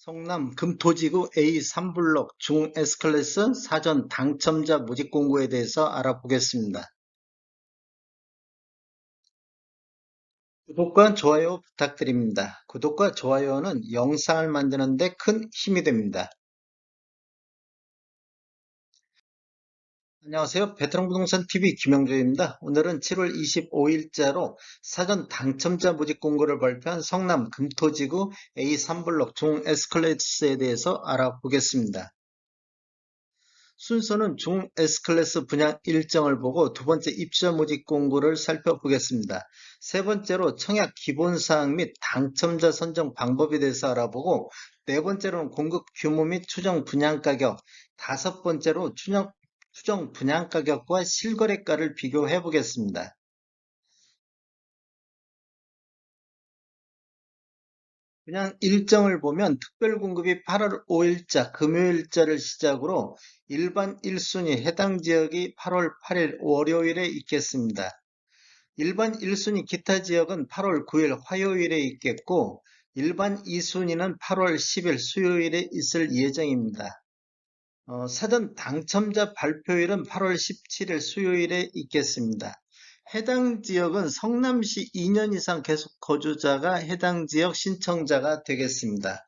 성남 금토지구 A3블록 중 S클래스 사전 당첨자 모집 공고에 대해서 알아보겠습니다. 구독과 좋아요 부탁드립니다. 구독과 좋아요는 영상을 만드는 데 큰 힘이 됩니다. 안녕하세요. 베테랑 부동산 TV 김영조입니다. 오늘은 7월 25일자로 사전 당첨자 모집 공고를 발표한 성남 금토지구 A3블록 중 S클래스에 대해서 알아보겠습니다. 순서는 중 S클래스 분양 일정을 보고 두 번째 입자 모집 공고를 살펴보겠습니다. 세 번째로 청약 기본사항 및 당첨자 선정 방법에 대해서 알아보고 네 번째로는 공급 규모 및 추정 분양 가격 다섯 번째로 추정 추정 분양가격과 실거래가를 비교해 보겠습니다. 그냥 일정을 보면 특별공급이 8월 5일자 금요일자를 시작으로 일반 1순위 해당 지역이 8월 8일 월요일에 있겠습니다. 일반 1순위 기타 지역은 8월 9일 화요일에 있겠고 일반 2순위는 8월 10일 수요일에 있을 예정입니다. 어, 사전 당첨자 발표일은 8월 17일 수요일에 있겠습니다. 해당 지역은 성남시 2년 이상 계속 거주자가 해당 지역 신청자가 되겠습니다.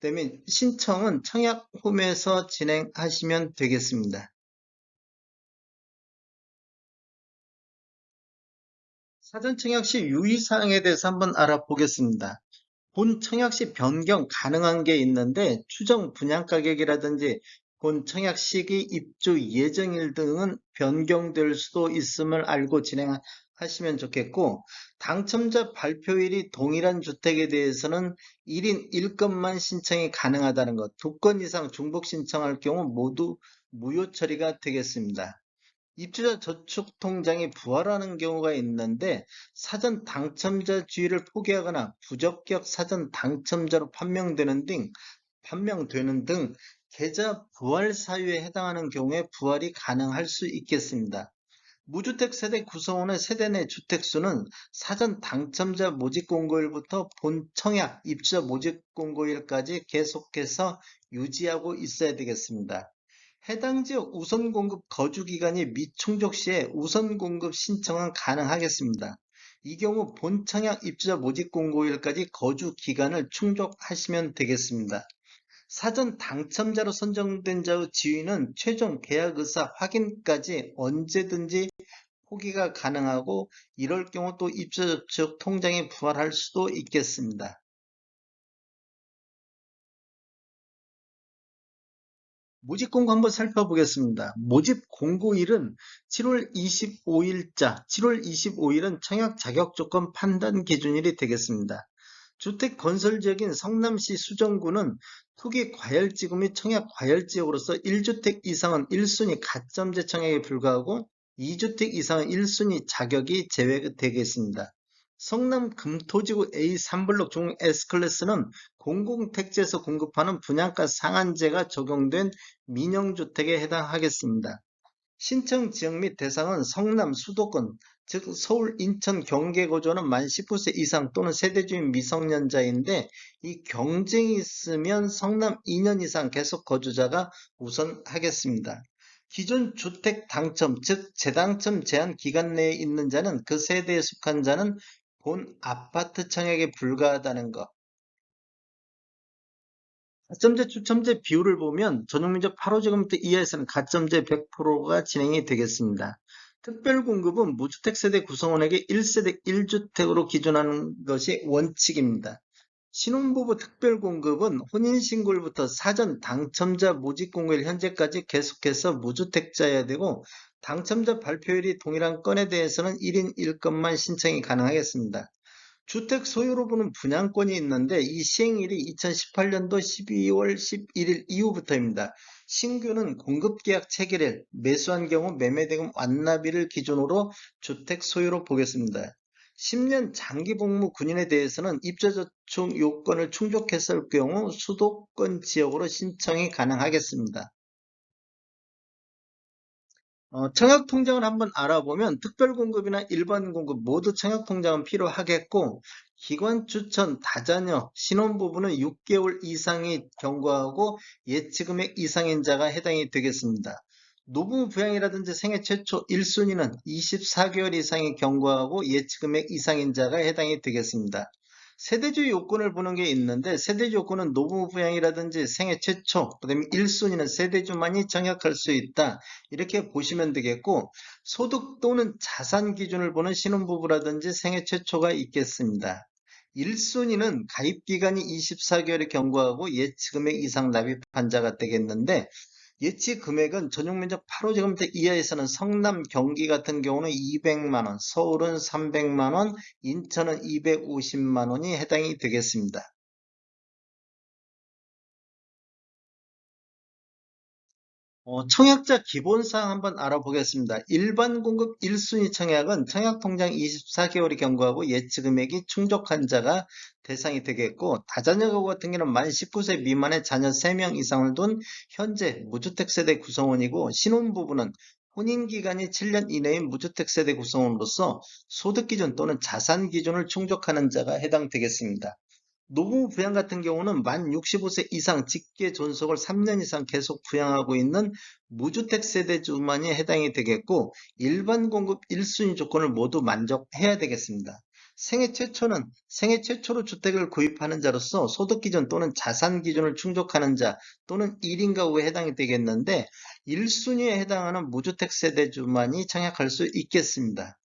그다음에 신청은 청약홈에서 진행하시면 되겠습니다. 사전 청약 시 유의사항에 대해서 한번 알아보겠습니다. 본 청약 시 변경 가능한 게 있는데 추정 분양 가격이라든지 본 청약 시기, 입주 예정일 등은 변경될 수도 있음을 알고 진행하시면 좋겠고 당첨자 발표일이 동일한 주택에 대해서는 1인 1건만 신청이 가능하다는 것, 두 건 이상 중복 신청할 경우 모두 무효 처리가 되겠습니다. 입주자 저축통장이 부활하는 경우가 있는데 사전 당첨자 주의를 포기하거나 부적격 사전 당첨자로 판명되는 등 판명되는 등 계좌 부활 사유에 해당하는 경우에 부활이 가능할 수 있겠습니다. 무주택 세대 구성원의 세대 내 주택수는 사전 당첨자 모집 공고일부터 본 청약 입주자 모집 공고일까지 계속해서 유지하고 있어야 되겠습니다. 해당 지역 우선 공급 거주 기간이 미충족 시에 우선 공급 신청은 가능하겠습니다. 이 경우 본 청약 입주자 모집 공고일까지 거주 기간을 충족하시면 되겠습니다. 사전 당첨자로 선정된 자의 지위는 최종 계약 의사 확인까지 언제든지 포기가 가능하고 이럴 경우 또 입주 저축 통장에 부활할 수도 있겠습니다. 모집 공고 한번 살펴보겠습니다. 모집 공고일은 7월 25일자, 7월 25일은 청약 자격 조건 판단 기준일이 되겠습니다. 주택 건설 지역인 성남시 수정구는 투기 과열지구 및 청약 과열지역으로서 1주택 이상은 1순위 가점제 청약에 불과하고 2주택 이상은 1순위 자격이 제외되겠습니다. 성남 금토지구 A3블록 중 S클래스는 공공택지에서 공급하는 분양가 상한제가 적용된 민영주택에 해당하겠습니다. 신청 지역 및 대상은 성남 수도권, 즉 서울, 인천, 경계 거주는 만 19세 이상 또는 세대주인 미성년자인데 이 경쟁이 있으면 성남 2년 이상 계속 거주자가 우선 하겠습니다. 기존 주택 당첨, 즉 재당첨 제한 기간 내에 있는 자는 그 세대에 속한 자는 본 아파트 청약에 불과하다는 것. 가점제 추첨제 비율을 보면 전용면적 8호 제곱미터 이하에서는 가점제 100%가 진행이 되겠습니다. 특별 공급은 무주택 세대 구성원에게 1세대 1주택으로 기준하는 것이 원칙입니다. 신혼부부 특별 공급은 혼인신고일부터 사전 당첨자 모집 공고일 현재까지 계속해서 무주택자여야 되고 당첨자 발표일이 동일한 건에 대해서는 1인 1건만 신청이 가능하겠습니다. 주택 소유로 보는 분양권이 있는데 이 시행일이 2018년도 12월 11일 이후부터입니다. 신규는 공급계약 체결일, 매수한 경우 매매대금 완납일을 기준으로 주택 소유로 보겠습니다. 10년 장기 복무 군인에 대해서는 입주저축 요건을 충족했을 경우 수도권 지역으로 신청이 가능하겠습니다. 어, 청약 통장을 한번 알아보면 특별 공급이나 일반 공급 모두 청약 통장은 필요하겠고 기관 추천, 다자녀, 신혼부부는 6개월 이상이 경과하고 예치금액 이상인 자가 해당이 되겠습니다. 노부부 부양이라든지 생애 최초 1순위는 24개월 이상이 경과하고 예치금액 이상인 자가 해당이 되겠습니다. 세대주 요건을 보는 게 있는데 세대주 요건은 노부부 부양이라든지 생애 최초, 그 다음에 1순위는 세대주만이 청약할 수 있다. 이렇게 보시면 되겠고 소득 또는 자산 기준을 보는 신혼부부라든지 생애 최초가 있겠습니다. 1순위는 가입기간이 24개월에 경과하고 예치금액 이상 납입한 자가 되겠는데 예치 금액은 전용 면적 8호제곱미터 이하에서는 성남, 경기 같은 경우는 200만원, 서울은 300만원, 인천은 250만원이 해당이 되겠습니다. 어, 청약자 기본사항 한번 알아보겠습니다. 일반 공급 1순위 청약은 청약 통장 24개월이 경과하고 예치금액이 충족한 자가 대상이 되겠고 다자녀 가구 같은 경우는 만 19세 미만의 자녀 3명 이상을 둔 현재 무주택 세대 구성원이고 신혼부부는 혼인 기간이 7년 이내인 무주택 세대 구성원으로서 소득 기준 또는 자산 기준을 충족하는 자가 해당되겠습니다. 노부 부양 같은 경우는 만 65세 이상 직계 존속을 3년 이상 계속 부양하고 있는 무주택 세대주만이 해당이 되겠고 일반 공급 1순위 조건을 모두 만족해야 되겠습니다. 생애 최초는 생애 최초로 주택을 구입하는 자로서 소득 기준 또는 자산 기준을 충족하는 자 또는 1인 가구에 해당이 되겠는데 1순위에 해당하는 무주택 세대주만이 청약할 수 있겠습니다.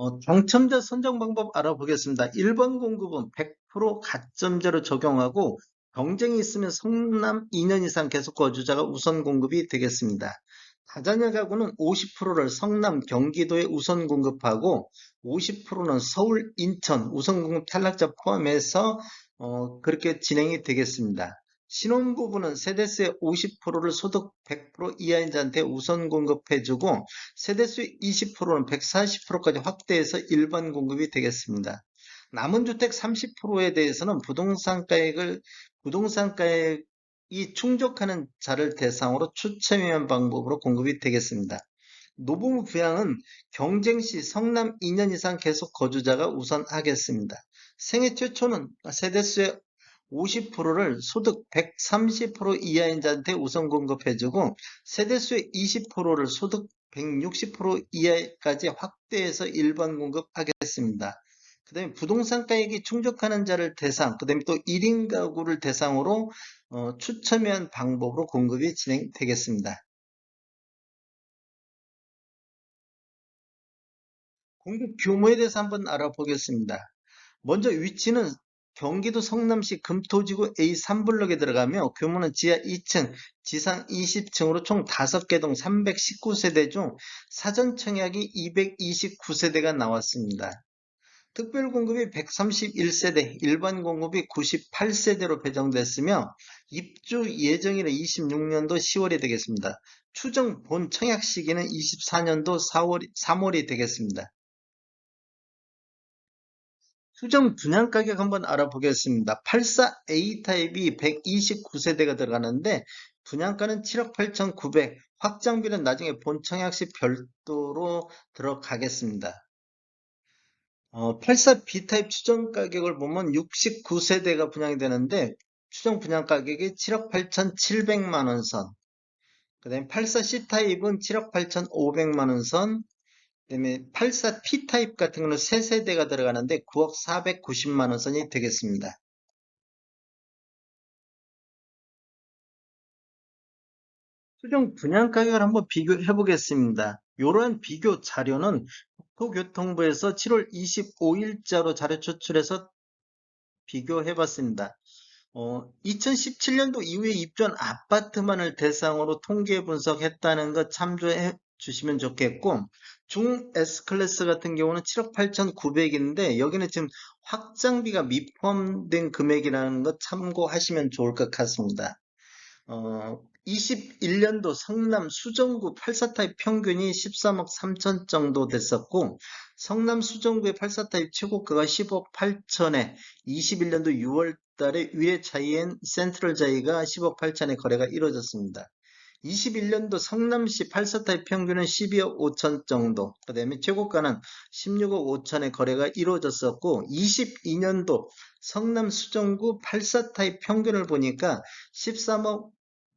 어, 당첨자 선정 방법 알아보겠습니다. 1번 공급은 100% 가점제로 적용하고 경쟁이 있으면 성남 2년 이상 계속 거주자가 우선 공급이 되겠습니다. 다자녀 가구는 50%를 성남, 경기도에 우선 공급하고 50%는 서울, 인천 우선 공급 탈락자 포함해서 어, 그렇게 진행이 되겠습니다. 신혼부부는 세대수의 50%를 소득 100% 이하인 자한테 우선 공급해주고 세대수의 20%는 140%까지 확대해서 일반 공급이 되겠습니다. 남은 주택 30%에 대해서는 부동산 가액을 부동산 가액이 충족하는 자를 대상으로 추첨위한 방법으로 공급이 되겠습니다. 노부부 부양은 경쟁 시 성남 2년 이상 계속 거주자가 우선하겠습니다. 생애 최초는 세대수의 50%를 소득 130% 이하인 자한테 우선 공급해주고 세대수의 20%를 소득 160% 이하까지 확대해서 일반 공급하겠습니다. 그 다음에 부동산 가액이 충족하는 자를 대상, 그 다음에 또 1인 가구를 대상으로 어, 추첨한 방법으로 공급이 진행되겠습니다. 공급 규모에 대해서 한번 알아보겠습니다. 먼저 위치는 경기도 성남시 금토지구 A3블럭에 들어가며 규모는 지하 2층, 지상 20층으로 총 5개 동 319세대 중 사전 청약이 229세대가 나왔습니다. 특별 공급이 131세대, 일반 공급이 98세대로 배정됐으며 입주 예정일은 26년도 10월이 되겠습니다. 추정 본 청약 시기는 24년도 4월, 3월이 되겠습니다. 수정 분양 가격 한번 알아보겠습니다. 84A 타입이 129세대가 들어가는데 분양가는 7억 8,900, 확장비는 나중에 본청약 시 별도로 들어가겠습니다. 어, 84B 타입 추정 가격을 보면 69세대가 분양이 되는데 추정 분양 가격이 7억 8,700만원 선. 그 다음에 84C 타입은 7억 8,500만원 선. 그다음에 84 P타입 같은 경우는 3세대가 들어가는데 9억 490만 원 선이 되겠습니다. 수정 분양 가격을 한번 비교해 보겠습니다. 이러한 비교 자료는 국토교통부에서 7월 25일자로 자료 추출해서 비교해 봤습니다. 어, 2017년도 이후에 입주한 아파트만을 대상으로 통계 분석했다는 것 참조해 주시면 좋겠고 중 S클래스 같은 경우는 7억 8,900인데 여기는 지금 확장비가 미포함된 금액이라는 것 참고하시면 좋을 것 같습니다. 어, 21년도 성남 수정구 84타입 평균이 13억 3천 정도 됐었고 성남 수정구의 84타입 최고가가 10억 8천에 21년도 6월 달에 위례 자이엔 센트럴 자이가 10억 8천에 거래가 이루어졌습니다. 21년도 성남시 8사타입 평균은 12억 5천 정도, 그 다음에 최고가는 16억 5천의 거래가 이루어졌었고, 22년도 성남 수정구 8사타입 평균을 보니까 13억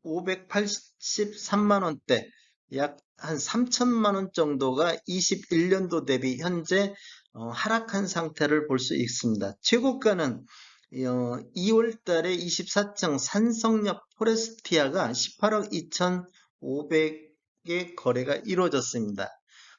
583만 원대, 약 한 3천만 원 정도가 21년도 대비 현재 어, 하락한 상태를 볼 수 있습니다. 최고가는 2월 달에 24층 산성역 포레스티아가 18억 2,500의 거래가 이루어졌습니다.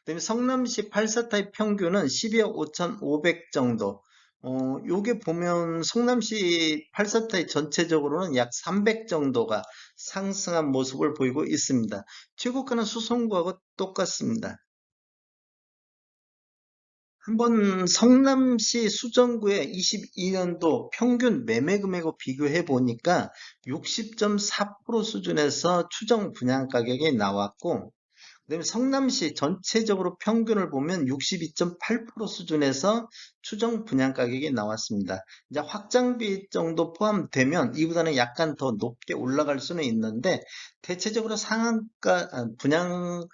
그다음에 성남시 8사타입 평균은 12억 5,500 정도. 어, 요게 보면 성남시 8사타입 전체적으로는 약 300 정도가 상승한 모습을 보이고 있습니다. 최고가는 수성구하고 똑같습니다. 한번 성남시 수정구의 22년도 평균 매매 금액을 비교해 보니까 60.4% 수준에서 추정 분양 가격이 나왔고, 그다음에 성남시 전체적으로 평균을 보면 62.8% 수준에서 추정 분양 가격이 나왔습니다. 이제 확장비 정도 포함되면 이보다는 약간 더 높게 올라갈 수는 있는데 대체적으로 상한가 아, 분양 어,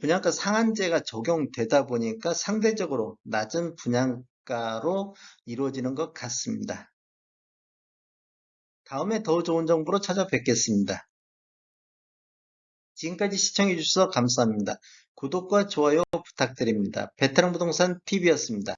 분양가 상한제가 적용되다 보니까 상대적으로 낮은 분양가로 이루어지는 것 같습니다. 다음에 더 좋은 정보로 찾아뵙겠습니다. 지금까지 시청해 주셔서 감사합니다. 구독과 좋아요 부탁드립니다. 베테랑 부동산 TV였습니다.